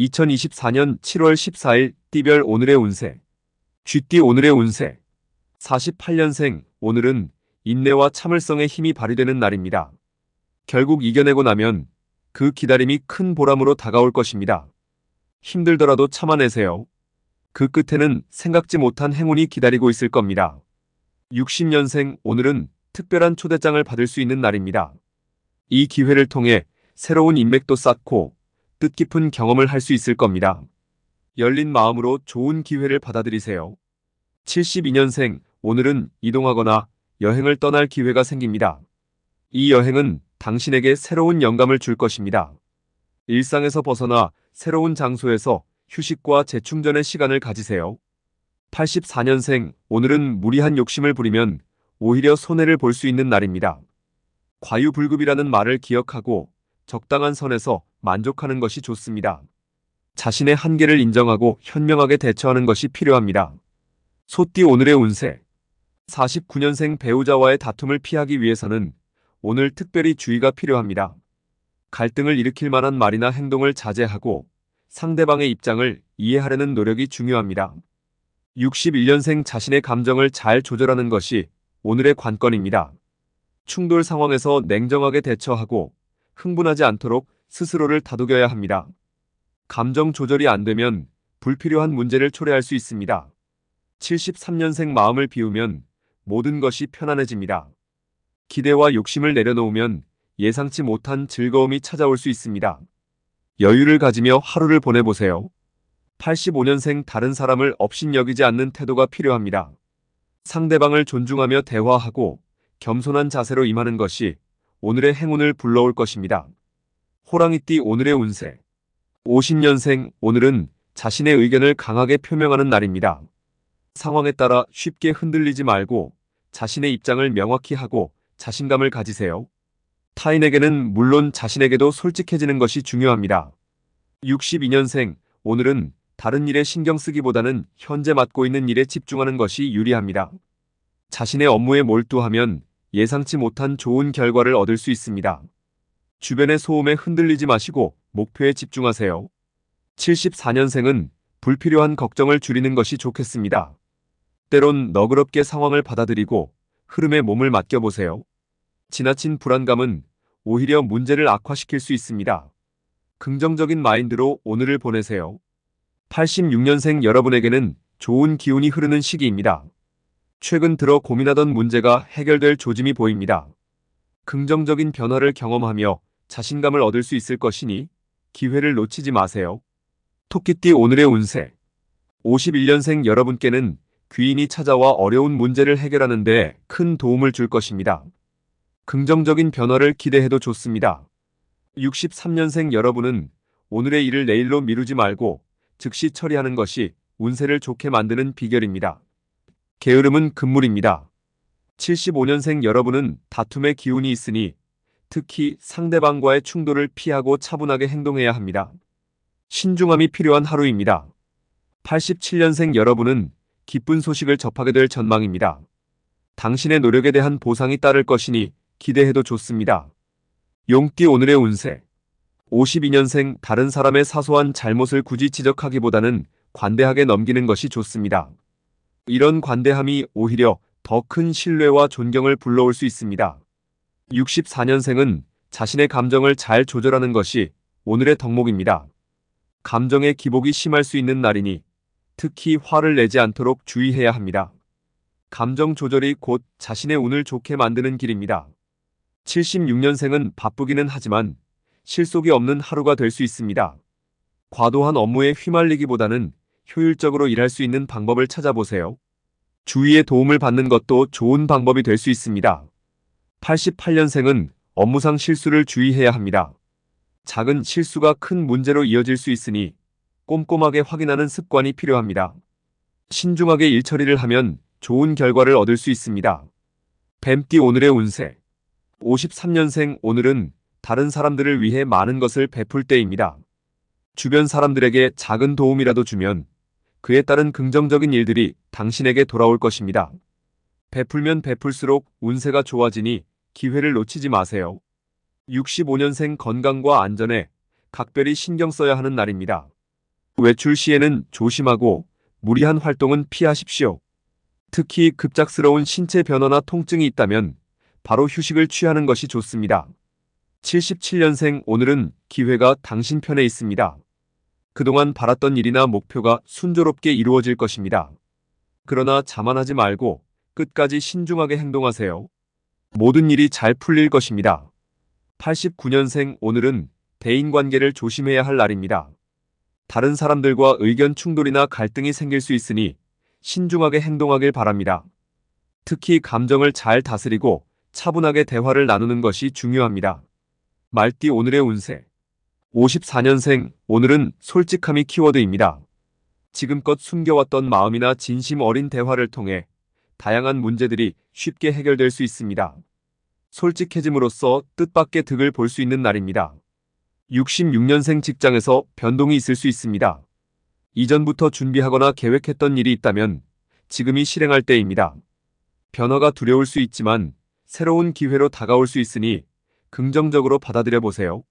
2024년 7월 14일 띠별 오늘의 운세. 쥐띠 오늘의 운세. 48년생 오늘은 인내와 참을성의 힘이 발휘되는 날입니다. 결국 이겨내고 나면 그 기다림이 큰 보람으로 다가올 것입니다. 힘들더라도 참아내세요. 그 끝에는 생각지 못한 행운이 기다리고 있을 겁니다. 60년생 오늘은 특별한 초대장을 받을 수 있는 날입니다. 이 기회를 통해 새로운 인맥도 쌓고 뜻깊은 경험을 할 수 있을 겁니다. 열린 마음으로 좋은 기회를 받아들이세요. 72년생 오늘은 이동하거나 여행을 떠날 기회가 생깁니다. 이 여행은 당신에게 새로운 영감을 줄 것입니다. 일상에서 벗어나 새로운 장소에서 휴식과 재충전의 시간을 가지세요. 84년생 오늘은 무리한 욕심을 부리면 오히려 손해를 볼 수 있는 날입니다. 과유불급이라는 말을 기억하고 적당한 선에서 만족하는 것이 좋습니다. 자신의 한계를 인정하고 현명하게 대처하는 것이 필요합니다. 소띠 오늘의 운세 49년생 배우자와의 다툼을 피하기 위해서는 오늘 특별히 주의가 필요합니다. 갈등을 일으킬 만한 말이나 행동을 자제하고 상대방의 입장을 이해하려는 노력이 중요합니다. 61년생 자신의 감정을 잘 조절하는 것이 오늘의 관건입니다. 충돌 상황에서 냉정하게 대처하고 흥분하지 않도록 스스로를 다독여야 합니다. 감정 조절이 안 되면 불필요한 문제를 초래할 수 있습니다. 73년생 마음을 비우면 모든 것이 편안해집니다. 기대와 욕심을 내려놓으면 예상치 못한 즐거움이 찾아올 수 있습니다. 여유를 가지며 하루를 보내보세요. 85년생 다른 사람을 업신여기지 않는 태도가 필요합니다. 상대방을 존중하며 대화하고 겸손한 자세로 임하는 것이 오늘의 행운을 불러올 것입니다. 호랑이띠 오늘의 운세 50년생 오늘은 자신의 의견을 강하게 표명하는 날입니다. 상황에 따라 쉽게 흔들리지 말고 자신의 입장을 명확히 하고 자신감을 가지세요. 타인에게는 물론 자신에게도 솔직해지는 것이 중요합니다. 62년생 오늘은 다른 일에 신경 쓰기보다는 현재 맡고 있는 일에 집중하는 것이 유리합니다. 자신의 업무에 몰두하면 예상치 못한 좋은 결과를 얻을 수 있습니다. 주변의 소음에 흔들리지 마시고 목표에 집중하세요. 74년생은 불필요한 걱정을 줄이는 것이 좋겠습니다. 때론 너그럽게 상황을 받아들이고 흐름에 몸을 맡겨보세요. 지나친 불안감은 오히려 문제를 악화시킬 수 있습니다. 긍정적인 마인드로 오늘을 보내세요. 86년생 여러분에게는 좋은 기운이 흐르는 시기입니다. 최근 들어 고민하던 문제가 해결될 조짐이 보입니다. 긍정적인 변화를 경험하며 자신감을 얻을 수 있을 것이니 기회를 놓치지 마세요. 토끼띠 오늘의 운세 51년생 여러분께는 귀인이 찾아와 어려운 문제를 해결하는 데 큰 도움을 줄 것입니다. 긍정적인 변화를 기대해도 좋습니다. 63년생 여러분은 오늘의 일을 내일로 미루지 말고 즉시 처리하는 것이 운세를 좋게 만드는 비결입니다. 게으름은 금물입니다. 75년생 여러분은 다툼의 기운이 있으니 특히 상대방과의 충돌을 피하고 차분하게 행동해야 합니다. 신중함이 필요한 하루입니다. 87년생 여러분은 기쁜 소식을 접하게 될 전망입니다. 당신의 노력에 대한 보상이 따를 것이니 기대해도 좋습니다. 용띠 오늘의 운세 52년생 다른 사람의 사소한 잘못을 굳이 지적하기보다는 관대하게 넘기는 것이 좋습니다. 이런 관대함이 오히려 더 큰 신뢰와 존경을 불러올 수 있습니다. 64년생은 자신의 감정을 잘 조절하는 것이 오늘의 덕목입니다. 감정의 기복이 심할 수 있는 날이니 특히 화를 내지 않도록 주의해야 합니다. 감정 조절이 곧 자신의 운을 좋게 만드는 길입니다. 76년생은 바쁘기는 하지만 실속이 없는 하루가 될 수 있습니다. 과도한 업무에 휘말리기보다는 효율적으로 일할 수 있는 방법을 찾아보세요. 주위의 도움을 받는 것도 좋은 방법이 될 수 있습니다. 88년생은 업무상 실수를 주의해야 합니다. 작은 실수가 큰 문제로 이어질 수 있으니 꼼꼼하게 확인하는 습관이 필요합니다. 신중하게 일 처리를 하면 좋은 결과를 얻을 수 있습니다. 뱀띠 오늘의 운세 53년생 오늘은 다른 사람들을 위해 많은 것을 베풀 때입니다. 주변 사람들에게 작은 도움이라도 주면 그에 따른 긍정적인 일들이 당신에게 돌아올 것입니다. 베풀면 베풀수록 운세가 좋아지니 기회를 놓치지 마세요. 65년생 건강과 안전에 각별히 신경 써야 하는 날입니다. 외출 시에는 조심하고 무리한 활동은 피하십시오. 특히 급작스러운 신체 변화나 통증이 있다면 바로 휴식을 취하는 것이 좋습니다. 77년생 오늘은 기회가 당신 편에 있습니다. 그동안 바랐던 일이나 목표가 순조롭게 이루어질 것입니다. 그러나 자만하지 말고 끝까지 신중하게 행동하세요. 모든 일이 잘 풀릴 것입니다. 89년생 오늘은 대인 관계를 조심해야 할 날입니다. 다른 사람들과 의견 충돌이나 갈등이 생길 수 있으니 신중하게 행동하길 바랍니다. 특히 감정을 잘 다스리고 차분하게 대화를 나누는 것이 중요합니다. 말띠 오늘의 운세 54년생 오늘은 솔직함이 키워드입니다. 지금껏 숨겨왔던 마음이나 진심 어린 대화를 통해 다양한 문제들이 쉽게 해결될 수 있습니다. 솔직해짐으로써 뜻밖의 득을 볼 수 있는 날입니다. 66년생 직장에서 변동이 있을 수 있습니다. 이전부터 준비하거나 계획했던 일이 있다면 지금이 실행할 때입니다. 변화가 두려울 수 있지만 새로운 기회로 다가올 수 있으니 긍정적으로 받아들여 보세요.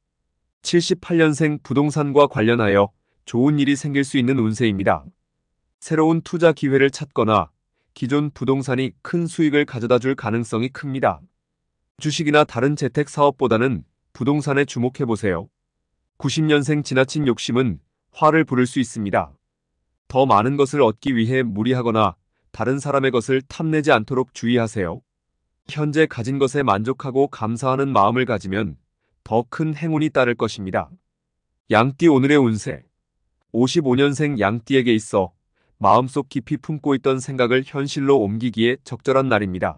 78년생 부동산과 관련하여 좋은 일이 생길 수 있는 운세입니다. 새로운 투자 기회를 찾거나 기존 부동산이 큰 수익을 가져다 줄 가능성이 큽니다. 주식이나 다른 재택 사업보다는 부동산에 주목해 보세요. 90년생 지나친 욕심은 화를 부를 수 있습니다. 더 많은 것을 얻기 위해 무리하거나 다른 사람의 것을 탐내지 않도록 주의하세요. 현재 가진 것에 만족하고 감사하는 마음을 가지면 더 큰 행운이 따를 것입니다. 양띠 오늘의 운세 55년생 양띠에게 있어 마음속 깊이 품고 있던 생각을 현실로 옮기기에 적절한 날입니다.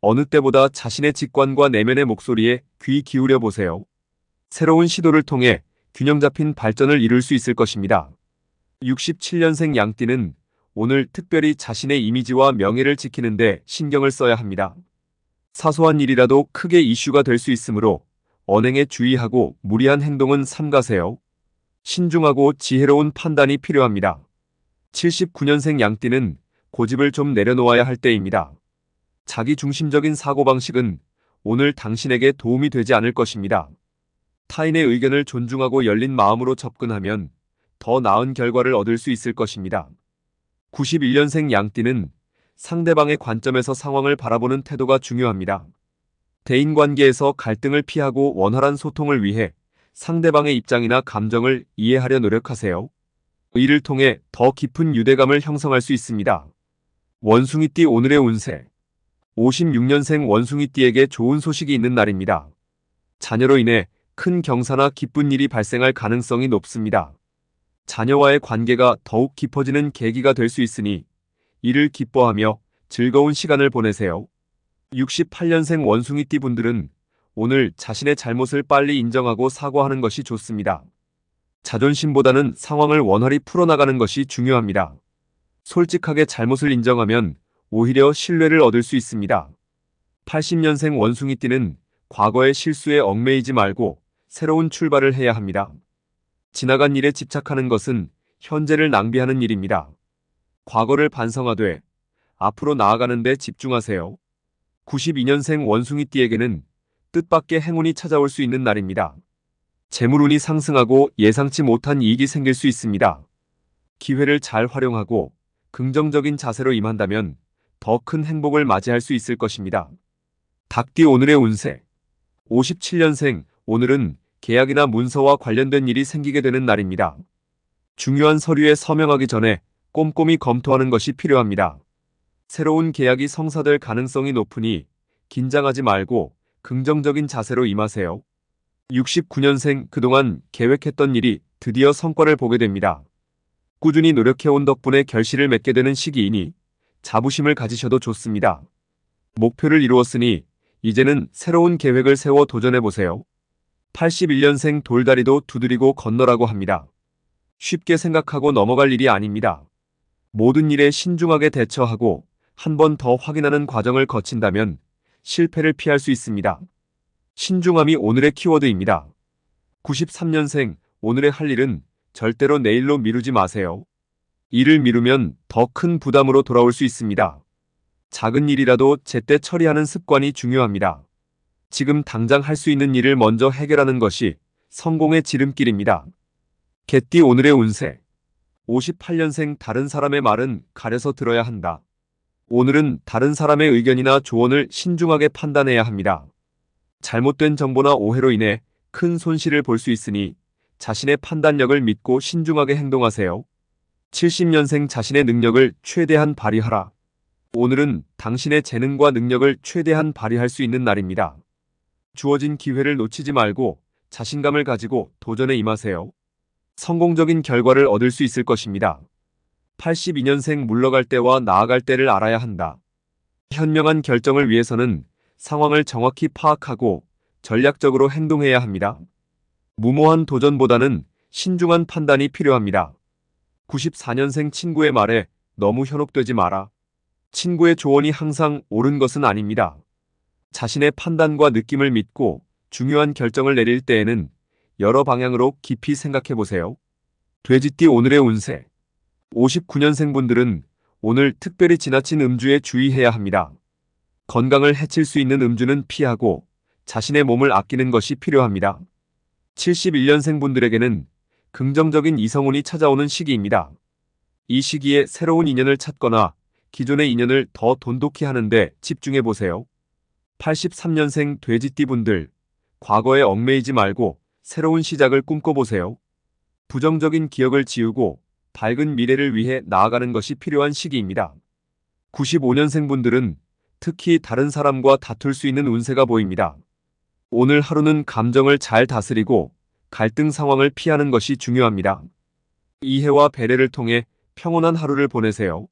어느 때보다 자신의 직관과 내면의 목소리에 귀 기울여 보세요. 새로운 시도를 통해 균형 잡힌 발전을 이룰 수 있을 것입니다. 67년생 양띠는 오늘 특별히 자신의 이미지와 명예를 지키는데 신경을 써야 합니다. 사소한 일이라도 크게 이슈가 될 수 있으므로 언행에 주의하고 무리한 행동은 삼가세요. 신중하고 지혜로운 판단이 필요합니다. 79년생 양띠는 고집을 좀 내려놓아야 할 때입니다. 자기 중심적인 사고방식은 오늘 당신에게 도움이 되지 않을 것입니다. 타인의 의견을 존중하고 열린 마음으로 접근하면 더 나은 결과를 얻을 수 있을 것입니다. 91년생 양띠는 상대방의 관점에서 상황을 바라보는 태도가 중요합니다. 대인관계에서 갈등을 피하고 원활한 소통을 위해 상대방의 입장이나 감정을 이해하려 노력하세요. 이를 통해 더 깊은 유대감을 형성할 수 있습니다. 원숭이띠 오늘의 운세 56년생 원숭이띠에게 좋은 소식이 있는 날입니다. 자녀로 인해 큰 경사나 기쁜 일이 발생할 가능성이 높습니다. 자녀와의 관계가 더욱 깊어지는 계기가 될 수 있으니 이를 기뻐하며 즐거운 시간을 보내세요. 68년생 원숭이띠 분들은 오늘 자신의 잘못을 빨리 인정하고 사과하는 것이 좋습니다. 자존심보다는 상황을 원활히 풀어나가는 것이 중요합니다. 솔직하게 잘못을 인정하면 오히려 신뢰를 얻을 수 있습니다. 80년생 원숭이띠는 과거의 실수에 얽매이지 말고 새로운 출발을 해야 합니다. 지나간 일에 집착하는 것은 현재를 낭비하는 일입니다. 과거를 반성하되 앞으로 나아가는 데 집중하세요. 92년생 원숭이띠에게는 뜻밖의 행운이 찾아올 수 있는 날입니다. 재물운이 상승하고 예상치 못한 이익이 생길 수 있습니다. 기회를 잘 활용하고 긍정적인 자세로 임한다면 더 큰 행복을 맞이할 수 있을 것입니다. 닭띠 오늘의 운세 57년생 오늘은 계약이나 문서와 관련된 일이 생기게 되는 날입니다. 중요한 서류에 서명하기 전에 꼼꼼히 검토하는 것이 필요합니다. 새로운 계약이 성사될 가능성이 높으니 긴장하지 말고 긍정적인 자세로 임하세요. 69년생 그동안 계획했던 일이 드디어 성과를 보게 됩니다. 꾸준히 노력해온 덕분에 결실을 맺게 되는 시기이니 자부심을 가지셔도 좋습니다. 목표를 이루었으니 이제는 새로운 계획을 세워 도전해보세요. 81년생 돌다리도 두드리고 건너라고 합니다. 쉽게 생각하고 넘어갈 일이 아닙니다. 모든 일에 신중하게 대처하고 한 번 더 확인하는 과정을 거친다면 실패를 피할 수 있습니다. 신중함이 오늘의 키워드입니다. 93년생 오늘의 할 일은 절대로 내일로 미루지 마세요. 일을 미루면 더 큰 부담으로 돌아올 수 있습니다. 작은 일이라도 제때 처리하는 습관이 중요합니다. 지금 당장 할 수 있는 일을 먼저 해결하는 것이 성공의 지름길입니다. 개띠 오늘의 운세 58년생 다른 사람의 말은 가려서 들어야 한다. 오늘은 다른 사람의 의견이나 조언을 신중하게 판단해야 합니다. 잘못된 정보나 오해로 인해 큰 손실을 볼 수 있으니 자신의 판단력을 믿고 신중하게 행동하세요. 70년생 자신의 능력을 최대한 발휘하라. 오늘은 당신의 재능과 능력을 최대한 발휘할 수 있는 날입니다. 주어진 기회를 놓치지 말고 자신감을 가지고 도전에 임하세요. 성공적인 결과를 얻을 수 있을 것입니다. 82년생 물러갈 때와 나아갈 때를 알아야 한다. 현명한 결정을 위해서는 상황을 정확히 파악하고 전략적으로 행동해야 합니다. 무모한 도전보다는 신중한 판단이 필요합니다. 94년생 친구의 말에 너무 현혹되지 마라. 친구의 조언이 항상 옳은 것은 아닙니다. 자신의 판단과 느낌을 믿고 중요한 결정을 내릴 때에는 여러 방향으로 깊이 생각해 보세요. 돼지띠 오늘의 운세. 59년생 분들은 오늘 특별히 지나친 음주에 주의해야 합니다. 건강을 해칠 수 있는 음주는 피하고 자신의 몸을 아끼는 것이 필요합니다. 71년생 분들에게는 긍정적인 이성운이 찾아오는 시기입니다. 이 시기에 새로운 인연을 찾거나 기존의 인연을 더 돈독히 하는데 집중해 보세요. 83년생 돼지띠 분들, 과거에 얽매이지 말고 새로운 시작을 꿈꿔보세요. 부정적인 기억을 지우고 밝은 미래를 위해 나아가는 것이 필요한 시기입니다. 95년생 분들은 특히 다른 사람과 다툴 수 있는 운세가 보입니다. 오늘 하루는 감정을 잘 다스리고 갈등 상황을 피하는 것이 중요합니다. 이해와 배려를 통해 평온한 하루를 보내세요.